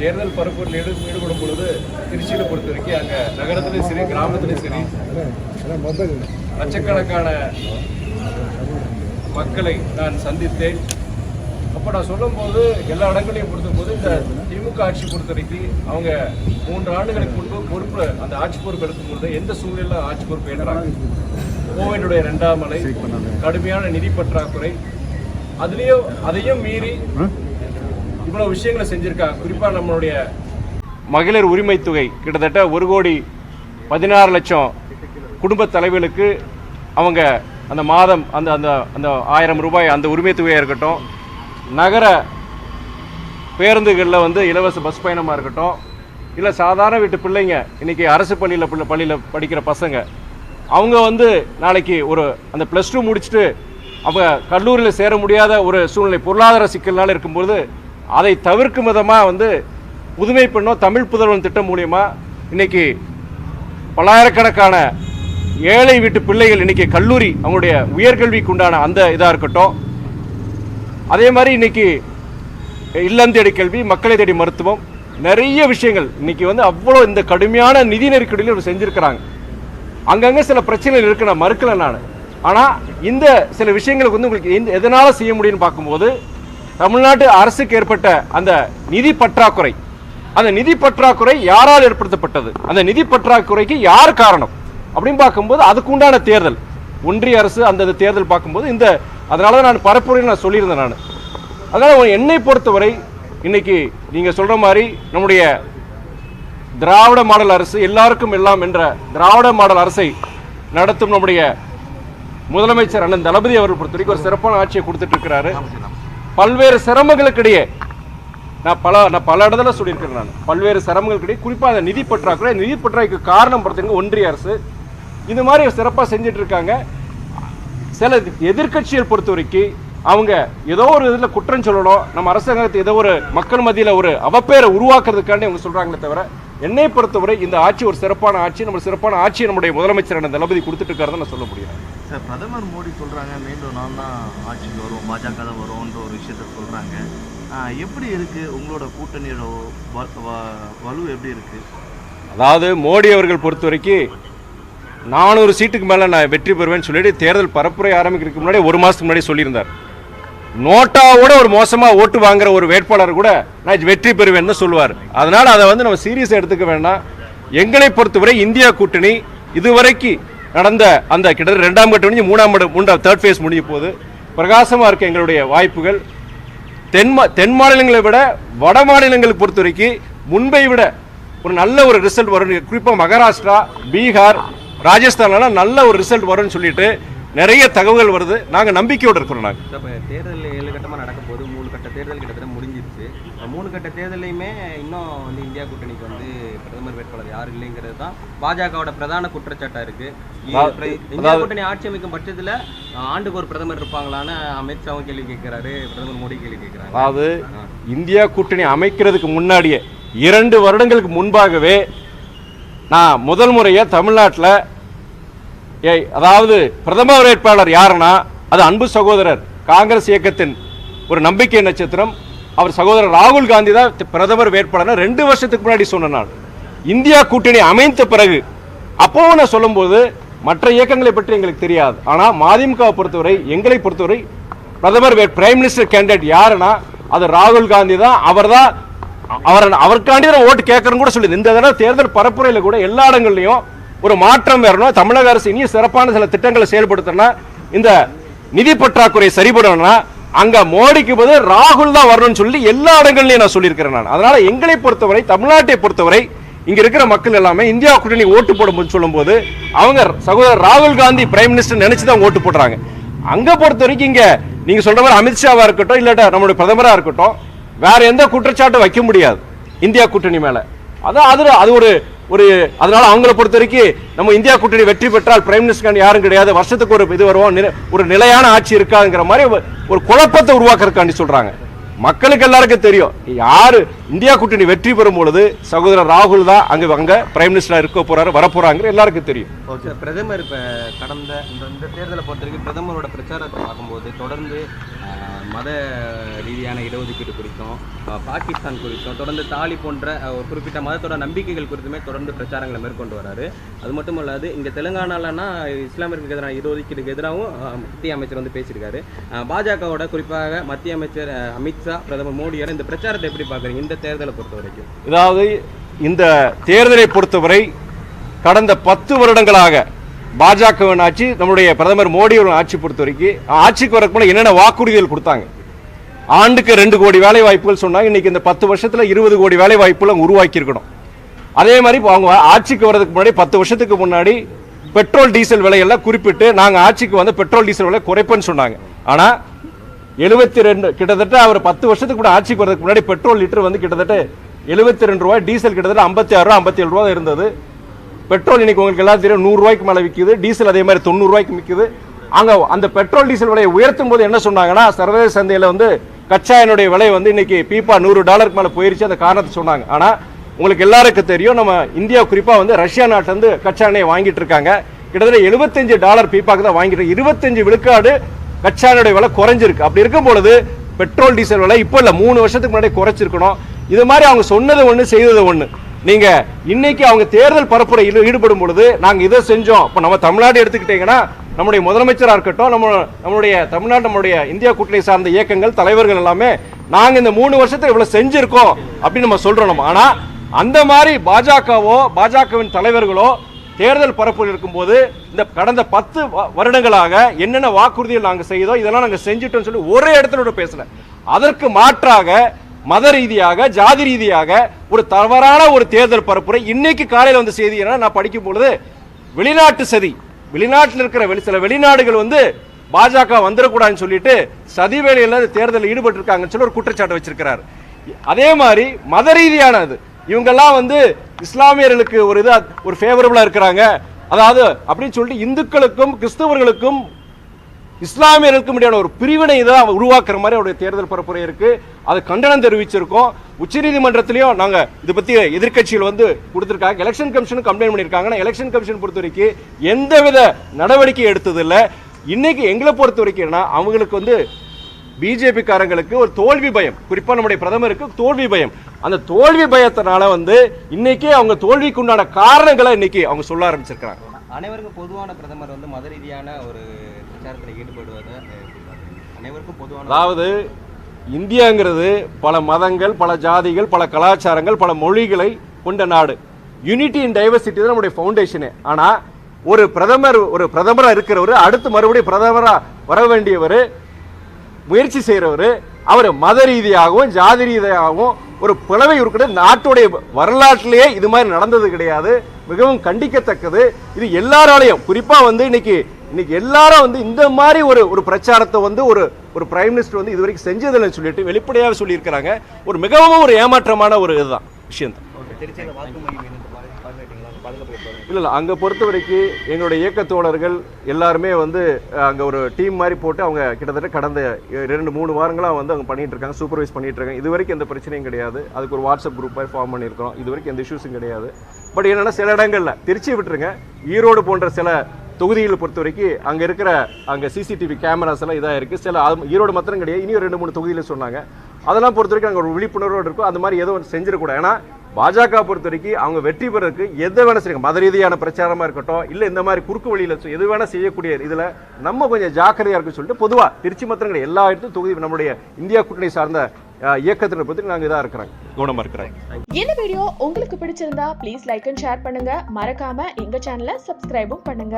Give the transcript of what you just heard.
தேர்தல் பரப்புரையில் ஈடு ஈடுபடும் பொழுது திருச்சியில் பொறுத்த வரைக்கும் அங்கே நகரத்திலையும் சரி கிராமத்திலையும் சரி லட்சக்கணக்கான மக்களை நான் சந்தித்தேன். அப்போ நான் சொல்லும்போது எல்லா இடங்களையும் பொறுத்தபோது இந்த திமுக ஆட்சி பொறுத்த வரைக்கும் அவங்க மூன்று ஆண்டுகளுக்கு முன்பு பொறுப்பு அந்த ஆட்சி பொறுப்பு எடுக்கும்போது எந்த சூழலில் ஆட்சி பொறுப்பு ஏற்றாங்க கோவிலுடைய ரெண்டாம் அலை கடுமையான நிதி பற்றாக்குறை. அதுலேயும் அதையும் மீறி இவ்வளவு விஷயங்களை செஞ்சிருக்கா? குறிப்பாக நம்மளுடைய மகளிர் உரிமை தொகை கிட்டத்தட்ட ஒரு கோடி பதினாறு லட்சம் குடும்ப தலைவர்களுக்கு அவங்க அந்த மாதம் அந்த அந்த அந்த ஆயிரம் ரூபாய் அந்த உரிமை தொகையாக இருக்கட்டும் நகர பேருந்துகளில் வந்து இலவச பஸ் பயணமாக இருக்கட்டும் இல்லை சாதாரண வீட்டு பிள்ளைங்க இன்றைக்கி அரசு பள்ளியில் பிள்ளை பள்ளியில் படிக்கிற பசங்க அவங்க வந்து நாளைக்கு ஒரு அந்த ப்ளஸ் டூ முடிச்சுட்டு அவங்க கல்லூரியில் சேர முடியாத ஒரு சூழ்நிலை பொருளாதார சிக்கல்னால இருக்கும்போது அதை தவிர்க்கும் விதமாக வந்து புதுமை பெண்ணோ தமிழ் புதல்வன் திட்டம் மூலியமாக இன்னைக்கு பல்லாயிரக்கணக்கான ஏழை வீட்டு பிள்ளைகள் இன்றைக்கி கல்லூரி அவங்களுடைய உயர்கல்விக்கு உண்டான அந்த இதாக இருக்கட்டும். அதே மாதிரி இன்றைக்கி இல்லம் தேடி கல்வி மக்களை தேடி மருத்துவம் நிறைய விஷயங்கள் இன்னைக்கு வந்து அவ்வளோ இந்த கடுமையான நிதி நெருக்கடியில் இவர் செஞ்சுருக்கிறாங்க. அங்கங்கே சில பிரச்சனைகள் இருக்குது நான் மறுக்கலை நான். ஆனால் இந்த சில விஷயங்களுக்கு வந்து உங்களுக்கு எதனால் செய்ய முடியும்னு பார்க்கும்போது தமிழ்நாட்டு அரசுக்கு ஏற்பட்ட அந்த நிதி பற்றாக்குறை. அந்த நிதி பற்றாக்குறை யாரால் ஏற்படுத்தப்பட்டது? அந்த நிதி பற்றாக்குறைக்கு யார் காரணம்? அப்படின்னு பார்க்கும்போது அதுக்குண்டான தேர்தல். ஒன்றிய அரசு அந்த தேர்தல் பார்க்கும்போது இந்த அதனால தான் நான் பரப்புரையில் நான் சொல்லியிருந்தேன் நான். அதனால் என்னை பொறுத்தவரை இன்னைக்கு நீங்கள் சொல்கிற மாதிரி நம்முடைய திராவிட மாடல் அரசு எல்லாருக்கும் எல்லாம் என்ற திராவிட மாடல் அரசை நடத்தும் நம்முடைய முதலமைச்சர் அண்ணன் தளபதி அவர்கள் பொறுத்த வரைக்கும் ஒரு சிறப்பான ஆட்சியை கொடுத்துட்டு இருக்கிறாரு. பல்வேறு சிரமங்களுக்கிடையே நான் பல நான் பல இடத்துல சொல்லியிருக்கிறேன் நான். பல்வேறு சிரமங்களுக்கிடையே குறிப்பாக அந்த நிதி பற்றாக்குறை நிதி பற்றாக்குறைக்கு காரணம் பார்த்தீங்கன்னா ஒன்றிய அரசு இது மாதிரி சிறப்பாக செஞ்சுட்டு இருக்காங்க. சில எதிர்க்கட்சிகள் பொறுத்த வரைக்கும் அவங்க ஏதோ ஒரு இதில் குற்றம் சொல்லணும். நம்ம அரசாங்கத்தை ஏதோ ஒரு மக்கள் மத்தியில் ஒரு அவப்பேரை உருவாக்குறதுக்காண்டி அவங்க சொல்கிறாங்களே தவிர என்னை பொறுத்தவரை இந்த ஆட்சி ஒரு சிறப்பான ஆட்சி நம்ம சிறப்பான ஆட்சி நம்முடைய முதலமைச்சர் தளபதி கொடுத்துட்டு இருக்காருன்னு நான் சொல்ல முடியும். சார் பிரதமர் மோடி சொல்கிறாங்க மீண்டும் நான் தான் ஆட்சிக்கு வரும் பாஜக தான் வரும்ன்ற ஒரு விஷயத்த சொல்கிறாங்க எப்படி இருக்குது உங்களோட கூட்டணியோட வலு எப்படி இருக்குது அதாவது மோடி அவர்கள் பொறுத்த வரைக்கும் நானூறு சீட்டுக்கு மேலே நான் வெற்றி பெறுவேன்னு சொல்லிட்டு தேர்தல் பரப்புரை ஆரம்பிக்கிறதுக்கு முன்னாடி ஒரு மாதத்துக்கு முன்னாடி சொல்லியிருந்தார். நோட்டாவோட ஒரு மோசமாக ஓட்டு வாங்குற ஒரு வேட்பாளர் கூட நான் வெற்றி பெறுவேன்னு சொல்லுவார். அதனால் அதை வந்து நம்ம சீரியஸாக எடுத்துக்க வேண்டாம். எங்களை பொறுத்தவரை இந்தியா கூட்டணி இதுவரைக்கும் நடந்த அந்த கிட்டத்தட்ட ரெண்டாம் கட்ட முடிஞ்சு மூணாம் கட்ட- மூன்றாம் தேர்ட் ஃபேஸ் முடிஞ்ச போது பிரகாசமாக இருக்க எங்களுடைய வாய்ப்புகள். தென் மா- தென் மாநிலங்களை விட வட மாநிலங்களை பொறுத்த வரைக்கும் முன்பை விட ஒரு நல்ல ஒரு ரிசல்ட் வரும் குறிப்பாக மகாராஷ்டிரா பீகார் ராஜஸ்தான்லாம் நல்ல ஒரு ரிசல்ட் வரும்னு சொல்லிட்டு நிறைய தகவல்கள் வருது. நாங்கள் நம்பிக்கையோடு இருக்கிறோம் நாங்கள் தேர்தல் ஏழு கட்டமாக நடக்க போது மூணு கட்ட தேர்தல் கிட்டத்தட்ட முடிஞ்சிருச்சு. மூணு கட்ட தேர்தலையுமே இன்னும் வந்து இந்தியா கூட்டணிக்கு வந்து பிரதமர் வேட்பாளர் யாரும் இல்லைங்கிறது தான் பாஜகவோட பிரதான குற்றச்சாட்டா இருக்கு. இந்தியா கூட்டணி ஆட்சி அமைக்கும் பட்சத்தில் ஆண்டுக்கு ஒரு பிரதமர் இருப்பாங்களான்னு அமித்ஷாவும் கேள்வி கேட்கிறாரு. பிரதமர் மோடி கேள்வி கேட்கிறாங்க அதாவது இந்தியா கூட்டணி அமைக்கிறதுக்கு முன்னாடியே இரண்டு வருடங்களுக்கு முன்பாகவே நான் முதல் முறையாக தமிழ்நாட்டில் ஏய் அதாவது பிரதமர் வேட்பாளர் யாருன்னா அது அன்பு சகோதரர். காங்கிரஸ் இயக்கத்தின் ஒரு நம்பிக்கை நட்சத்திரம். அவர் சகோதரர் ராகுல் காந்தி தான் பிரதமர் வேட்பாளர் ரெண்டு வருஷத்துக்கு முன்னாடி சொன்ன நான் இந்தியா கூட்டணி அமைந்த பிறகு அப்போவும் நான் சொல்லும்போது மற்ற இயக்கங்களை பற்றி எங்களுக்கு தெரியாது. ஆனால் மதிமுகவை பொறுத்தவரை எங்களை பொறுத்தவரை பிரதமர் பிரைம் மினிஸ்டர் கேண்டிடேட் யாருன்னா அது ராகுல் காந்தி தான். அவர் தான் அவர் அவருக்காண்டி தான் ஓட்டு கேட்கறன்னு கூட சொல்லி இந்த தடவை தேர்தல் பரப்புரையில் கூட எல்லா இடங்கள்லையும் ஒரு மாற்றம் வரணும். தமிழக அரசு இனி சிறப்பான சில திட்டங்களை செயல்படுத்தணும்னா இந்த நிதி பற்றாக்குறை சரிபடணும்னா அங்க மோடிக்கு பதில் ராகுல் தான் வரணும்னு சொல்லி எல்லா இடங்கள்லையும் நான் சொல்லியிருக்கிறேன் நான். அதனால எங்களை பொறுத்தவரை தமிழ்நாட்டை பொறுத்தவரை இங்க இருக்கிற மக்கள் எல்லாமே இந்தியா கூட்டணி ஓட்டு போடும்போது சொல்லும்போது அவங்க சகோதரர் ராகுல் காந்தி பிரைம் மினிஸ்டர் நினைச்சு தான் ஓட்டு போடுறாங்க. அங்க பொறுத்த வரைக்கும் இங்க நீங்க சொல்ற மாதிரி அமித்ஷாவா இருக்கட்டும் இல்லாட்ட நம்மளுடைய பிரதமரா இருக்கட்டும் வேற எந்த குற்றச்சாட்டும் வைக்க முடியாது இந்தியா கூட்டணி மேல. அதான் அது அது ஒரு ஒரு அதனால அவங்கள பொறுத்த வரைக்கும் நம்ம இந்தியா கூட்டணி வெற்றி பெற்றால் பிரைம் மினிஸ்டர் யாரும் கிடையாது. வருஷத்துக்கு ஒரு இது வருவோம். ஒரு நிலையான ஆட்சி இருக்காதுங்கிற மாதிரி ஒரு- குழப்பத்தை உருவாக்குறதுக்காண்டி சொல்றாங்க. மக்களுக்கு எல்லாருக்கும் தெரியும். யாரு இந்தியா கூட்டணி வெற்றி பெறும் பொழுது சகோதரர் ராகுல் தான் அங்க அங்க பிரைம் மினிஸ்டரா இருக்க போறாரு வரப்போறாங்க எல்லாருக்கும் தெரியும். பிரதமர் இப்ப கடந்த இந்த தேர்தலை பொறுத்த வரைக்கும் பிரதமரோட பிரச்சாரத்தை பார்க்கும்போது தொடர்ந்து மத ரீதியான இடஒதுக்கீடு குறித்தும் பாகிஸ்தான் குறித்தும் தொடர்ந்து தாலி போன்ற ஒரு குறிப்பிட்ட மதத்தோட நம்பிக்கைகள் குறித்துமே தொடர்ந்து பிரச்சாரங்களை மேற்கொண்டு வராரு. அது மட்டும் இல்லாது இங்கே தெலுங்கானாலனா இஸ்லாமியர்களுக்கு எதிரான இடஒதுக்கீடுக்கு எதிராகவும் மத்திய அமைச்சர் வந்து பேசியிருக்காரு. பாஜகவோட குறிப்பாக மத்திய அமைச்சர் அமித்ஷா பிரதமர் மோடியோட இந்த பிரச்சாரத்தை எப்படி பார்க்குறீங்க? இந்த தேர்தலை பொறுத்த வரைக்கும். அதாவது இந்த தேர்தலை பொறுத்தவரை கடந்த பத்து வருடங்களாக பாஜகவின் ஆட்சி நம்முடைய பிரதமர் மோடியோட ஆட்சி பொறுத்த வரைக்கும் ஆட்சிக்கு வரக்கு முன்னாடி என்னென்ன வாக்குறுதிகள் கொடுத்தாங்க? ஆண்டுக்கு ரெண்டு கோடி வேலை வாய்ப்புகள் சொன்னாங்க இன்னைக்கு இந்த பத்து வருஷத்துல இருபது கோடி வேலை வாய்ப்புகள் உருவாக்கி இருக்கணும். அதே மாதிரி இப்போ அவங்க ஆட்சிக்கு வர்றதுக்கு முன்னாடி பத்து வருஷத்துக்கு முன்னாடி பெட்ரோல் டீசல் விலையெல்லாம் குறிப்பிட்டு நாங்கள் ஆட்சிக்கு வந்து பெட்ரோல் டீசல் விலை குறைப்பேன்னு சொன்னாங்க. ஆனால் எழுபத்தி ரெண்டு கிட்டத்தட்ட அவர் பத்து வருஷத்துக்கு கூட ஆட்சிக்கு வரதுக்கு முன்னாடி பெட்ரோல் லிட்டர் வந்து கிட்டத்தட்ட எழுபத்தி ரெண்டு ரூபாய் டீசல் கிட்டத்தட்ட ஐம்பத்தி ஆறு ரூபா ஐம்பத்தி ஏழு ரூபா இருந்தது. பெட்ரோல் இன்னைக்கு உங்களுக்கு எல்லாம் தெரியும். நூறுரூவாய்க்கு மேலே விற்கிது டீசல் அதே மாதிரி தொண்ணூறு ரூபாய்க்கு அங்கே அந்த பெட்ரோல் டீசல் விலையை உயர்த்தும் போது என்ன சொன்னாங்கன்னா சர்வதேச சந்தையில் வந்து கச்சா எண்ணெயுடைய விலை வந்து இன்னைக்கு பீப்பா நூறு டாலருக்கு மேலே போயிருச்சு அந்த காரணத்தை சொன்னாங்க. ஆனால் உங்களுக்கு எல்லாருக்கும் தெரியும் நம்ம இந்தியா குறிப்பாக வந்து ரஷ்யா நாட்டிலேருந்து கச்சா எண்ணெயை வாங்கிட்டு இருக்காங்க. கிட்டத்தட்ட 75 டாலர் பீப்பாக்கு தான் வாங்கிட்டு இருபத்தஞ்சு விழுக்காடு கச்சா எண்ணெயுடைய விலை குறைஞ்சிருக்கு. அப்படி இருக்கும் பொழுது பெட்ரோல் டீசல் விலை இப்போ இல்லை மூணு வருஷத்துக்கு முன்னாடி குறைச்சிருக்கணும். இது மாதிரி அவங்க சொன்னது ஒன்று செய்தது ஒன்று நீங்க இன்னைக்கு அவங்க தேர்தல் பரப்புரையில் ஈடுபடும் பொழுது நாங்க இதை செஞ்சோம். இப்ப நம்ம தமிழ்நாடு எடுத்துக்கிட்டீங்கன்னா நம்முடைய முதலமைச்சராக இருக்கட்டும் நம்ம நம்மளுடைய தமிழ்நாடு நம்மளுடைய இந்தியா கூட்டணி சார்ந்த இயக்கங்கள் தலைவர்கள் எல்லாமே நாங்க இந்த மூணு வருஷத்துல இவ்வளவு செஞ்சிருக்கோம் அப்படின்னு நம்ம சொல்றோம் நம்ம. ஆனா அந்த மாதிரி பாஜகவோ பாஜகவின் தலைவர்களோ தேர்தல் பரப்பு இருக்கும்போது இந்த கடந்த பத்து வ- வருடங்களாக என்னென்ன வாக்குறுதிகள் நாங்கள் செய்தோம் இதெல்லாம் நாங்கள் செஞ்சிட்டோம்னு சொல்லி ஒரே இடத்துல பேசல. அதற்கு மாற்றாக மத ரீதியாக ஜாதி ரீதியாக ஒரு தவறான ஒரு தேர்தல் பரப்புரை இன்னைக்கு காலையில் வந்த செய்தி என்ன நான் படிக்கும் பொழுது வெளிநாட்டு சதி வெளிநாட்டில் இருக்கிற வெளி சில வெளிநாடுகள் வந்து பாஜக வந்துடக்கூடாதுன்னு சொல்லிட்டு சதி வேலையில் தேர்தலில் ஈடுபட்டு இருக்காங்கன்னு சொல்லி ஒரு குற்றச்சாட்டு வச்சிருக்கிறாரு. அதே மாதிரி மத ரீதியானது இவங்கெல்லாம் வந்து இஸ்லாமியர்களுக்கு ஒரு இதாக ஒரு ஃபேவரபுளாக இருக்கிறாங்க. அதாவது அப்படின்னு சொல்லிட்டு இந்துக்களுக்கும் கிறிஸ்தவர்களுக்கும் இஸ்லாமியர்களுக்கும் இடையான ஒரு பிரிவினை தான் உருவாக்குற மாதிரி அவருடைய தேர்தல் பரப்புரை இருக்கு. அது கண்டனம் தெரிவிச்சிருக்கோம். உச்சநீதிமன்றத்திலையும் நாங்க இதை பத்தி எதிர்க்கட்சிகள் வந்து கொடுத்துருக்காங்க. எலெக்ஷன் கமிஷன் கம்ப்ளைண்ட் பண்ணியிருக்காங்கன்னா எலெக்ஷன் கமிஷன் பொறுத்த வரைக்கும் எந்தவித நடவடிக்கை எடுத்தது இல்ல இன்னைக்கு எங்களை பொறுத்த வரைக்கும்னா அவங்களுக்கு வந்து பிஜேபி காரங்களுக்கு ஒரு தோல்வி பயம். குறிப்பா நம்முடைய பிரதமருக்கு தோல்வி பயம். அந்த தோல்வி பயத்தினால வந்து இன்னைக்கே அவங்க தோல்விக்கு உண்டான காரணங்களை இன்னைக்கு அவங்க சொல்ல ஆரம்பிச்சிருக்காங்க அனைவருக்கும் பொதுவான பிரதமர் வந்து மத ரீதியான ஒரு பிரச்சாரத்தில் ஈடுபடுவதை அனைவருக்கும் பொதுவான அதாவது இந்தியாங்கிறது பல மதங்கள் பல ஜாதிகள் பல கலாச்சாரங்கள் பல மொழிகளை கொண்ட நாடு. யூனிட்டி இன் டைவர்சிட்டி தான் நம்முடைய ஃபவுண்டேஷனு ஆனால் ஒரு பிரதமர் ஒரு பிரதமராக இருக்கிறவர் அடுத்து மறுபடியும் பிரதமராக வர வேண்டியவர் முயற்சி செய்கிறவர் அவர் மத ரீதியாகவும் ஜாதி ரீதியாகவும் ஒரு பிளவை இருக்கிற நாட்டுடைய வரலாற்றிலேயே இது மாதிரி நடந்தது கிடையாது. மிகவும் கண்டிக்கத்தக்கது. இது எல்லாராலையும் குறிப்பாக வந்து இன்னைக்கு இன்னைக்கு எல்லாரும் வந்து இந்த மாதிரி ஒரு ஒரு பிரச்சாரத்தை வந்து ஒரு ஒரு பிரைம் மினிஸ்டர் வந்து இதுவரைக்கும் செஞ்சதில்லைன்னு சொல்லிட்டு வெளிப்படையாக சொல்லியிருக்கிறாங்க. ஒரு மிகவும் ஒரு ஏமாற்றமான ஒரு இதுதான் விஷயம் தான். இல்ல இல்ல அங்க பொறுத்த வரைக்கும் எங்களுடைய இயக்க தோழர்கள் எல்லாருமே வந்து அங்க ஒரு டீம் மாதிரி போட்டு அவங்க கிட்டத்தட்ட கடந்த ரெண்டு மூணு வாரங்களா வந்து அவங்க பண்ணிட்டு இருக்காங்க சூப்பர்வைஸ் பண்ணிட்டு இருக்காங்க. இது வரைக்கும் எந்த பிரச்சனையும் கிடையாது. அதுக்கு ஒரு வாட்ஸ்அப் குரூப் மாதிரி ஃபார்ம் பண்ணியிருக்கிறோம். இது வரைக்கும் எந்த இஷ்யூஸும் கிடையாது. பட் என்னன்னா சில இடங்கள்ல திருச்சி விட்டுருங்க. ஈரோடு போன்ற சில தொகுதிகளை பொறுத்த வரைக்கும் அங்கே இருக்கிற அங்கே சிசிடிவி கேமராஸ் எல்லாம் இதாக இருக்குது சில ஈரோடு மாத்திரம் கிடையாது. இனியும் ரெண்டு மூணு தொகுதியில் சொன்னாங்க. அதெல்லாம் பொறுத்த வரைக்கும் அங்கே ஒரு விழிப்புணர்வோடு இருக்கும். அந்த மாதிரி எதுவும் செஞ்சிடக்கூடாது. ஏன்னா பாஜக பொறுத்த வரைக்கும் அவங்க வெற்றி பெறதுக்கு எதை வேணால் செய்யுங்க மத ரீதியான பிரச்சாரமாக இருக்கட்டும் இல்லை இந்த மாதிரி குறுக்கு வழியில் எது வேணால் செய்யக்கூடிய இதில் நம்ம கொஞ்சம் ஜாக்கிரதையாக இருக்குன்னு சொல்லிட்டு பொதுவாக திருச்சி மாத்திரம் கிடையாது. எல்லா இடத்தும் தொகுதி நம்மளுடைய இந்தியா கூட்டணி சார்ந்த இயக்கத்தில் பற்றி நாங்கள் இதாக இருக்கிறாங்க. இருக்கிறோம் இருக்கிறாங்க. இருக்கிறோம் இந்த வீடியோ உங்களுக்கு பிடிச்சிருந்தா ப்ளீஸ் லைக் அண்ட் ஷேர் பண்ணுங்க. மறக்காம எங்க சேனலை சப்ஸ்கிரைபும் பண்ணுங்க.